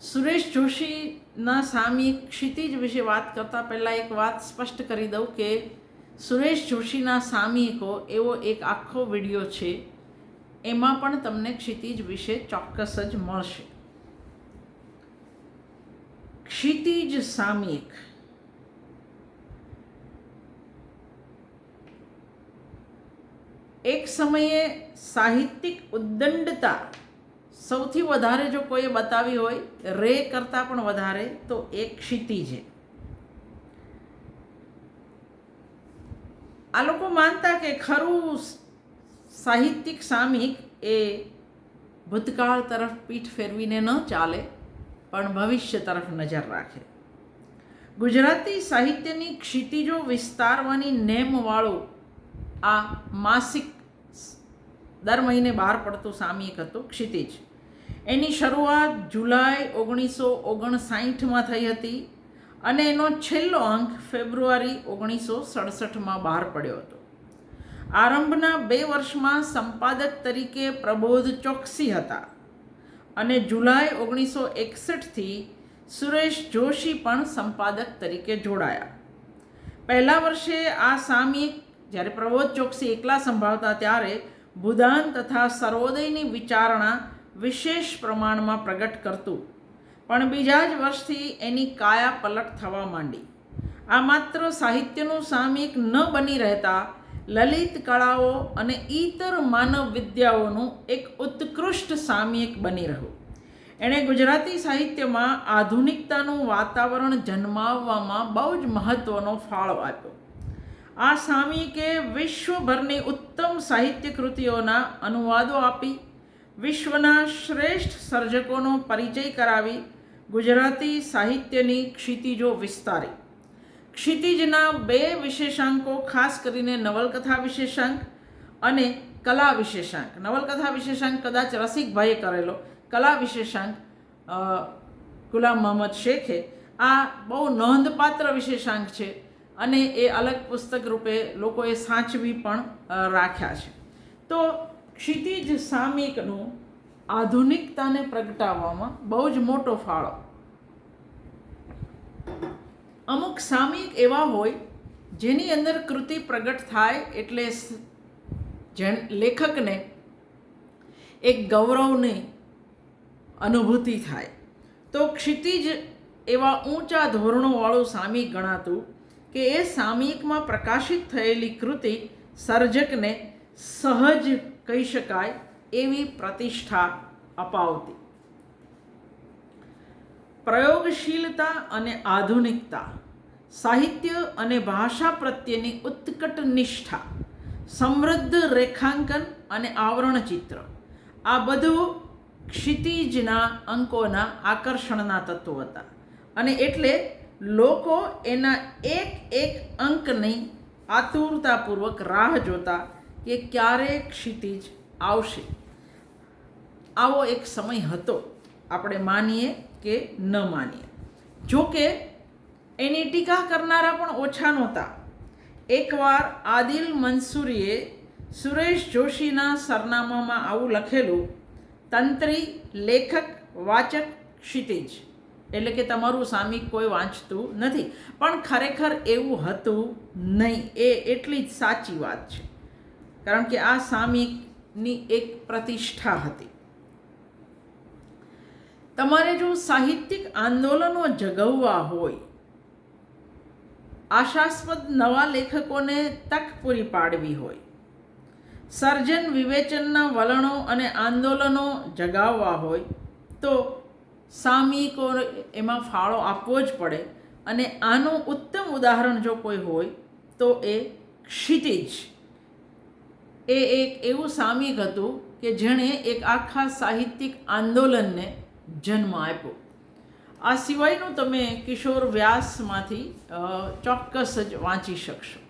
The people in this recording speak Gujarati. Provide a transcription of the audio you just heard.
સુરેશ જોશીના સામી ક્ષિતિજ વિશે વાત કરતાં પહેલાં એક વાત સ્પષ્ટ કરી દઉં કે સુરેશ જોશીના સામયિકો એવો એક આખો વીડિયો છે. એમાં પણ તમને ક્ષિતિજ વિશે ચોક્કસ જ મળશે. ક્ષિતિજ સામયિક એક સમયે સાહિત્યિક ઉદ્દંડતા સૌથી વધારે જો કોઈએ બતાવી હોય, રે કરતાં પણ વધારે, તો એ ક્ષિતિ છે. આ લોકો માનતા કે ખરું સાહિત્યિક સામિક એ ભૂતકાળ તરફ પીઠ ફેરવીને ન ચાલે, પણ ભવિષ્ય તરફ નજર રાખે. ગુજરાતી સાહિત્યની ક્ષિતિજો વિસ્તારવાની નેમવાળું આ માસિક દર મહિને બહાર પડતું સામયિક હતું ક્ષિતિજ. એની શરૂઆત જુલાઈ ઓગણીસો ઓગણસાઠમાં થઈ હતી અને એનો છેલ્લો અંક ફેબ્રુઆરી ઓગણીસો સડસઠમાં બહાર પડ્યો હતો. આરંભના બે વર્ષમાં સંપાદક તરીકે પ્રબોધ ચોકસી હતા અને જુલાઈ ઓગણીસો એકસઠથી સુરેશ જોશી પણ સંપાદક તરીકે જોડાયા. પહેલા વર્ષે આ સામયિક જ્યારે પ્રબોધ ચોકસી એકલા સંભાળતા ત્યારે ભૂદાન તથા સર્વોદયની વિચારણા વિશેષ પ્રમાણમાં પ્રગટ કરતું. પણ બીજા જ વર્ષથી એની કાયા પલટ થવા માંડી. આ માત્ર સાહિત્યનું સામયિક ન બની રહેતા લલિત કળાઓ અને ઇતર માનવ વિદ્યાઓનું એક ઉત્કૃષ્ટ સામયિક બની રહ્યું. એણે ગુજરાતી સાહિત્યમાં આધુનિકતાનું વાતાવરણ જન્માવવામાં બહુ જ મહત્ત્વનો ફાળો આપ્યો. આ સામયિકે વિશ્વભરની ઉત્તમ સાહિત્ય કૃતિઓના અનુવાદો આપી વિશ્વના શ્રેષ્ઠ સર્જકોનો પરિચય કરાવી ગુજરાતી સાહિત્યની ક્ષિતિજો વિસ્તારી. ક્ષિતિજના બે વિશેષાંકો, ખાસ કરીને નવલકથા વિશેષાંક અને કલા વિશેષાંક. નવલકથા વિશેષાંક કદાચ રસિકભાઈએ કરેલો. કલા વિશેષાંક ગુલામ મોહમ્મદ શેખે. આ બહુ નોંધપાત્ર વિશેષાંક છે અને એ અલગ પુસ્તક રૂપે લોકોએ સાચવી પણ રાખ્યા છે. તો ક્ષિતિજ સામયિકનું આધુનિકતાને પ્રગટાવવામાં બહુ જ મોટો ફાળો. અમુક સામયિક એવા હોય, જેની અંદર કૃતિ પ્રગટ થાય એટલે જેણ લેખકને એક ગૌરવની અનુભૂતિ થાય. તો ક્ષિતિજ એવા ઊંચા ધોરણોવાળું સામયિક ગણાતું કે એ સામયિકમાં પ્રકાશિત થયેલી કૃતિ સર્જકને સહજ કહી શકાય એવી પ્રતિષ્ઠા અપાવતી. પ્રયોગશીલતા અને આધુનિકતા, સાહિત્ય અને ભાષા પ્રત્યેની ઉત્કટ નિષ્ઠા, સમૃદ્ધ રેખાંકન અને આવરણચિત્ર, આ બધું ક્ષિતિજના અંકોના આકર્ષણના તત્વો હતા. અને એટલે લોકો એના એક એક અંકની આતુરતાપૂર્વક રાહ જોતા કે ક્યારે ક્ષિતિજ આવશે. આવો એક સમય હતો, આપણે માનીએ કે ન માનીએ. જોકે એની ટીકા કરનારા પણ ઓછા નહોતા. એકવાર આદિલ મંસૂરીએ સુરેશ જોશીના સરનામામાં આવું લખેલું, તંત્રી, લેખક, વાચક, ક્ષિતિજ. એટલે કે તમારું સામી કોઈ વાંચતું નથી. પણ ખરેખર એવું હતું નહીં. એ એટલી જ સાચી વાત છે. કારણ કે આ સામયિકની એક પ્રતિષ્ઠા હતી. તમારે જો સાહિત્યિક આંદોલનો જગવવા હોય, આશાસ્પદ નવા લેખકોને તક પૂરી પાડવી હોય, સર્જન વિવેચનના વલણો અને આંદોલનો જગાવવા હોય, તો સામયિકો એમાં ફાળો આપવો જ પડે અને આનું ઉત્તમ ઉદાહરણ જો કોઈ હોય, તો એ ક્ષિતિજ એ એક એવું સામયિક હતું કે જેણે એક આખા સાહિત્યિક આંદોલનને જન્મ આપ્યો. આ સિવાયનું તમે કિશોર વ્યાસમાંથી ચોક્કસ જ વાંચી શકશો.